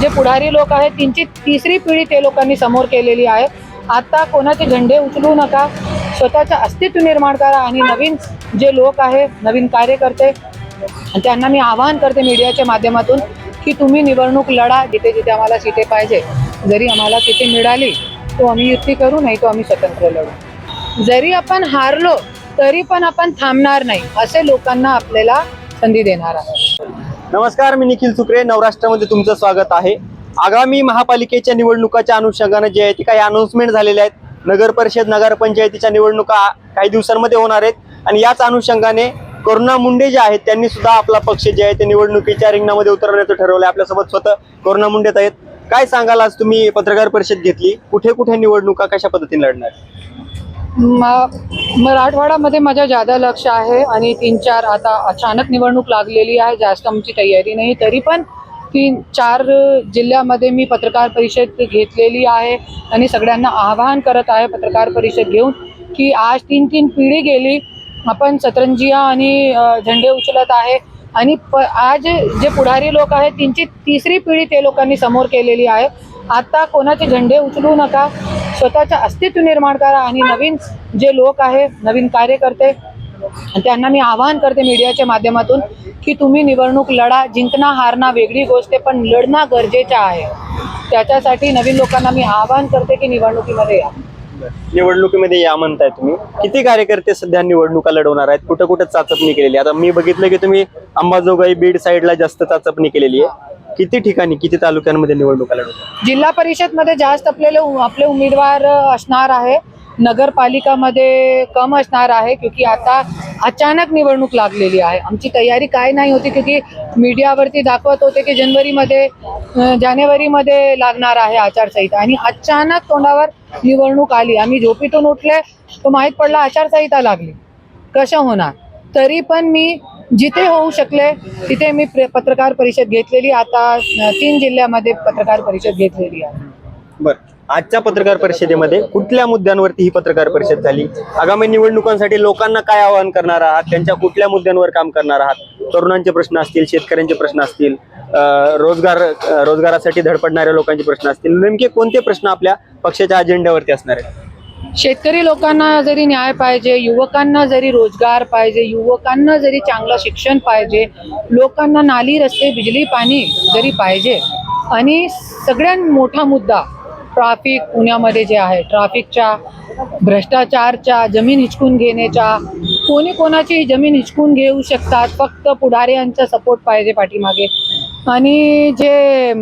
जे पुढारी लोक आहेत त्यांची तिसरी पिढी ते लोकांनी समोर केलेली आहे. आता कोणाचे झेंडे उचलू नका स्वतःचं अस्तित्व निर्माण करा आणि नवीन जे लोक आहे नवीन कार्यकर्ते त्यांना मी आवाहन करते मीडियाच्या माध्यमातून की तुम्ही निवडणूक लढा जिथे जिथे आम्हाला सीटे पाहिजे. जरी आम्हाला तिथे मिळाली तो आम्ही युती करू नाही तो आम्ही स्वतंत्र लढू. जरी आपण हारलो तरी पण आपण थांबणार नाही असे लोकांना आपल्याला संधी देणार आहे नमस्कार मी निखिल सुक्रे. नवराष्ट्रामध्ये तुमचं स्वागत आहे. आगामी महापालिकेच्या निवडणुकाच्या अनुषंगाने जे आहे ते काही अनाऊन्समेंट झालेले आहेत. नगर परिषद नगरपंचायतीच्या निवडणुका काही दिवसांमध्ये होणार आहेत. आणि याच अनुषंगाने करुणा मुंडे जे आहेत त्यांनी सुद्धा आपला पक्ष जे आहे ते निवडणुकीच्या रिंगणामध्ये उतरवण्याचं ठरवलं आपल्यासोबत स्वतः करुणा मुंडेत आहेत. काय सांगाल आज तुम्ही पत्रकार परिषद घेतली? कुठे कुठे निवडणुका कशा पद्धतीने लढणार? म- मराठवाड्यामध्ये माझ्या जादा लक्ष आहे आणि तीन चार आता अचानक निवडणूक लागलेली आहे जास्त आमची तयारी नाही तरी पण तीन चार जिल्ह्यामध्ये मी पत्रकार परिषद घेतलेली आहे आणि सगळ्यांना आवाहन करत आहे पत्रकार परिषद घेऊन की आज तीन तीन पिढी गेली आपण सतरंजिया आणि झेंडे उचलत आहे आणि प आज जे पुढारी लोक आहेत त्यांची तिसरी पिढी ते लोकांनी समोर केलेली आहे. आता कोणाचे झेंडे उचलू नका. स्वतःचं अस्तित्व निर्माण करा आणि नवीन जे लोक आहे नवीन कार्यकर्ते त्यांना मी आवाहन करते मीडियाच्या माध्यमातून की तुम्ही निवडणूक लढा जिंकणं हारणं वेगळी गोष्ट आहे पण लढणं गरजेचं आहे. त्याच्यासाठी नवीन लोकांना मी आवाहन करते की निवडणुकीमध्ये या. निवडणुकीमध्ये या म्हणताय तुम्ही. किती कार्यकर्ते सध्या निवडणुका लढवणार आहेत? कुठं कुठं चाचपणी केलेली आहे? आता मी बघितलं की तुम्ही अंबाजोगाई बीड साईडला जास्त चाचपणी केलेली आहे. किती ठिकाणी किती तालुक्यांमध्ये निवडणुका लढवणार जिल्हा परिषदमध्ये जास्त आपल्याला आपले उमेदवार असणार आहे. नगरपालिकामध्ये कम असणार आहे क्योंकि आता अचानक निवडणूक लागलेली आहे. आमची तयारी काय नाही होती क्योंकि मीडियावरती दाखवत होते की जनवरीमध्ये जानेवारीमध्ये लागणार आहे आचारसंहिता. आणि अचानक तोंडावर निवडणूक आली. आम्ही झोपीतून उठले तो माहीत पडला आचारसंहिता लागली. कसं होणार? तरी पण मी जिथे होऊ शकले तिथे मी पत्रकार परिषद घेतलेली. आता तीन जिल्ह्यामध्ये पत्रकार परिषद घेतलेली आहे. बर. आजच्या पत्रकार परिषदेमध्ये कुठल्या मुद्द्यांवरती ही पत्रकार परिषद झाली? आगामी निवडणुकांसाठी लोकांना काय आवाहन करणार आहात? त्यांच्या कुठल्या मुद्द्यांवर काम करणार आहात? तरुणांचे प्रश्न असतील शेतकऱ्यांचे प्रश्न असतील रोजगार रोजगारासाठी धडपडणाऱ्या लोकांचे प्रश्न असतील. नेमके कोणते प्रश्न आपल्या पक्षाच्या अजेंड्यावरती असणार आहेत? शेतकरी लोकांना जरी न्याय पाहिजे युवकांना जरी रोजगार पाहिजे युवकांना जरी चांगलं शिक्षण पाहिजे लोकांना नाली रस्ते बिजली पाणी जरी पाहिजे आणि सगळ्यात मोठा मुद्दा ट्राफिक पुण्यामध्ये जे आहे ट्राफिकच्या भ्रष्टाचारच्या जमीन हिचकून घेण्याच्या कोणी कोणाची जमीन हिचकून घेऊ शकतात फक्त पुढाऱ्यांचा सपोर्ट पाहिजे पाठीमागे. आणि जे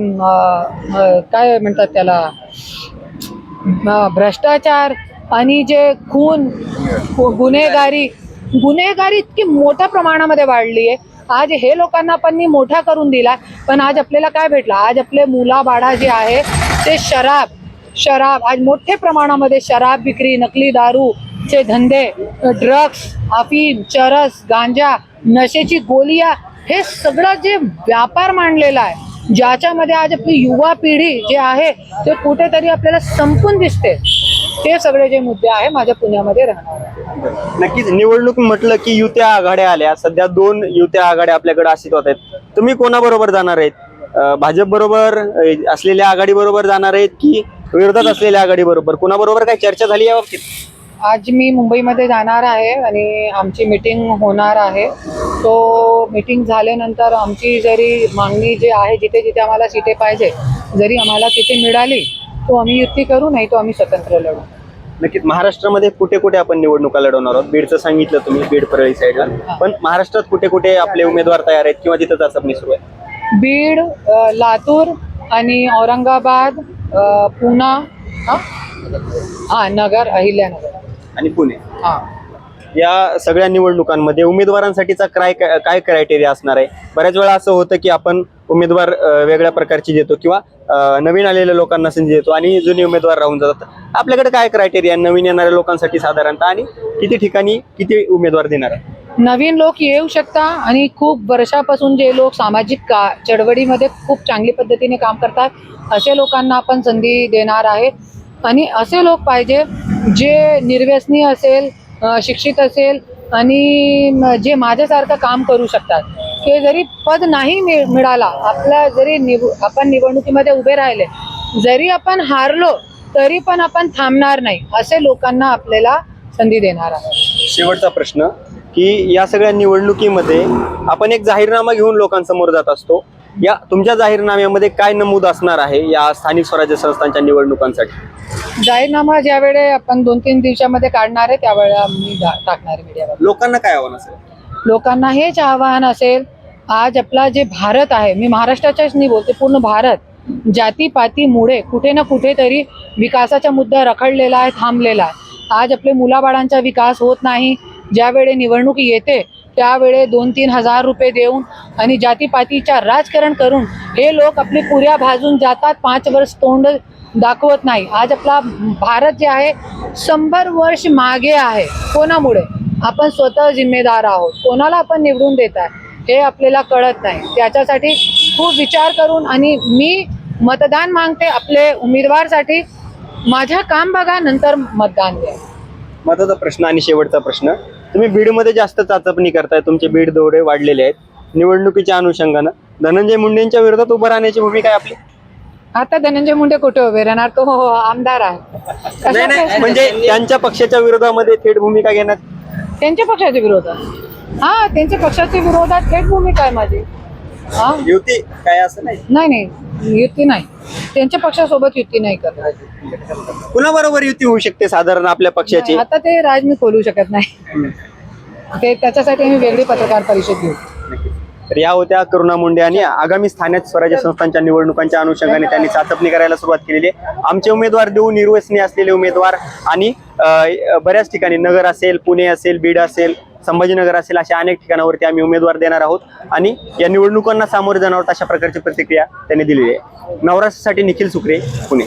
काय म्हणतात त्याला भ्रष्टाचार आणि जे खून गुन्हेगारी गुन्हेगारी इतकी मोठ्या प्रमाणामध्ये वाढली आहे आज हे लोकांना पण मी मोठा करून दिला. पण आज आपल्याला काय भेटलं? आज आपले मुलाबाळा जे आहे ते शराब शराब आज मोठ्या प्रमाणामध्ये शराब विक्री नकली दारू चे धंदे ड्रग्स अफीम चरस गांजा नशेची गोलिया हे सगळं जे व्यापार मांडलेला आहे ज्याच्यामध्ये आज आपली युवा पिढी जे आहे ते कुठेतरी आपल्याला संपून दिसते. ते सगळे जे मुद्दे आहे माझ्या पुण्यामध्ये राहणार नक्कीच निवडणूक म्हटलं की युत्या आघाड्या आल्या. सध्या दोन युत्या आघाड्या आपल्याकडे अस्तित्वात आहेत. तुम्ही कोणाबरोबर जाणार आहेत? भाजप बरोबर असलेल्या आघाडी बरोबर जाणार आहेत की विरोधात असलेल्या आघाडी बरोबर कोणाबरोबर काही चर्चा झाली या बाबतीत? आज मी मुंबईमध्ये जाणार आहे आणि आमची मीटिंग होणार आहे. तो मीटिंग झाल्यानंतर आमची जरी मागणी जी आहे जिथे जिथे आम्हाला सीटे पाहिजे जरी आम्हाला तिथे मिळाली तो आम्ही युती करू नाही तो आम्ही स्वतंत्र लढू. नक्कीच महाराष्ट्रामध्ये कुठे कुठे आपण निवडणुका लढवणार आहोत? बीडचं सांगितलं तुम्ही बीड परळी साईडला. पण महाराष्ट्रात कुठे कुठे आपले उमेदवार तयार आहेत किंवा तिथं चाचपणी सुरू आहे बीड लातूर आणि औरंगाबाद पुणा हा? हा नगर अहिल्यानगर. आणि पुणे. हा. या सगळ्या निवडणुकांमध्ये उमेदवारांसाठीचा काय काय क्रायटेरिया असणार आहे? बऱ्याच वेळा असं होतं की आपण उमेदवार वेगळ्या प्रकारची देतो किंवा नवीन आलेल्या लोकांना संधी देतो आणि जुने उमेदवार राहून जातात. आपल्याकडे काय क्रायटेरिया नवीन येणाऱ्या लोकांसाठी साधारणतः आणि किती ठिकाणी किती उमेदवार देणार आहे? नवीन लोक येऊ शकता आणि खूप वर्षापासून जे लोक सामाजिक का चळवळीमध्ये खूप चांगली पद्धतीने काम करतात असे लोकांना आपण संधी देणार आहे आणि असे लोक पाहिजे जे निर्व्यसनी असेल शिक्षित असेल आणि जे माझ्यासारखं काम करू शकतात. ते जरी पद नाही मिळ मिळाला आपला जरी निव आपण निवडणुकीमध्ये उभे राहिले जरी आपण हारलो तरी पण आपण थांबणार नाही असे लोकांना आपल्याला संधी देणार आहे शेवटचा प्रश्न की या सगळ्या निवडणुकीमध्ये आपण एक जाहीरनामा घेऊन लोकांसमोर जात असतो. या तुमच्या जाहीरनाम्यामध्ये काय नमूद असणार आहे या स्थानिक स्वराज्य संस्थांच्या निवडणुकांसाठी? जाहीरनामा ज्या वेळे आपण दोन तीन दिवसामध्ये काढणार आहे त्यावेळेला मी टाकणार आहे मीडियावर लोकांना काय आव्हान असेल? लोकांना हेच आव्हान असेल आज आपला जे भारत आहे मी महाराष्ट्राच्याच नाही बोलते पूर्ण भारत जातीपातीमुळे कुठे ना कुठेतरी विकासाचा मुद्दा रखडलेला आहे थांबलेला आहे. आज आपले मुलाबाळांचा विकास होत नाही ज्यावेळे निवडणूक येते त्यावेळे दोन तीन हजार रुपये देऊन आणि जातीपातीच्या राजकारण करून हे लोक आपली पुऱ्या भाजून जातात पाच वर्ष तोंड दाखवत नाही. आज आपला भारत जे आहे शंभर वर्ष मागे आहे कोणामुळे? आपण स्वतः जिम्मेदार आहोत. कोणाला आपण निवडून देत आहे हे आपल्याला कळत नाही. त्याच्यासाठी खूप विचार करून आणि मी मतदान मागते आपले उमेदवारसाठी. माझ्या काम बघा नंतर मतदान द्या महत्त्वाचा प्रश्न आणि शेवटचा प्रश्न. तुम्ही बीडमध्ये जास्त चाचपणी करताय तुमचे बीड दौरे वाढलेले आहेत. निवडणुकीच्या अनुषंगानं धनंजय मुंडेंच्या विरोधात उभं राहण्याची भूमिका आहे आपली? आता धनंजय मुंडे कुठे उभे राहणार? तो हो- आमदार आहे. म्हणजे त्यांच्या पक्षाच्या विरोधामध्ये थेट भूमिका घेण्यात त्यांच्या पक्षाच्या विरोधात हा त्यांच्या पक्षाच्या विरोधात थेट भूमिका आहे माझी. हा? युती काय असं नाही? नाही नाही. युती नाही. त्यांच्या पक्षासोबत युती नाही करणार कुणाबरोबर युती होऊ शकते साधारण आपल्या पक्षाची? आता ते राज मी खोलू शकत नाही. ते त्याच्यासाठी आम्ही वेगळी पत्रकार परिषद घेऊ. तर या होत्या करुणा मुंडे आणि आगामी स्थानिक स्वराज्य संस्थांच्या निवडणुकांच्या अनुषंगाने त्यांनी चाचपणी करायला सुरुवात केलेली आहे. आमचे उमेदवार देऊ निर्वसनीय असलेले उमेदवार आणि बऱ्याच ठिकाणी नगर असेल पुणे असेल बीड असेल संभाजीनगर असेल अशा अनेक ठिकाणावरती आम्ही उमेदवार देणार आहोत आणि या निवडणुकांना सामोरे जाणार अशा प्रकारची प्रतिक्रिया त्यांनी दिलेली आहे. नवराष्ट्रासाठी निखिल सुक्रे पुणे.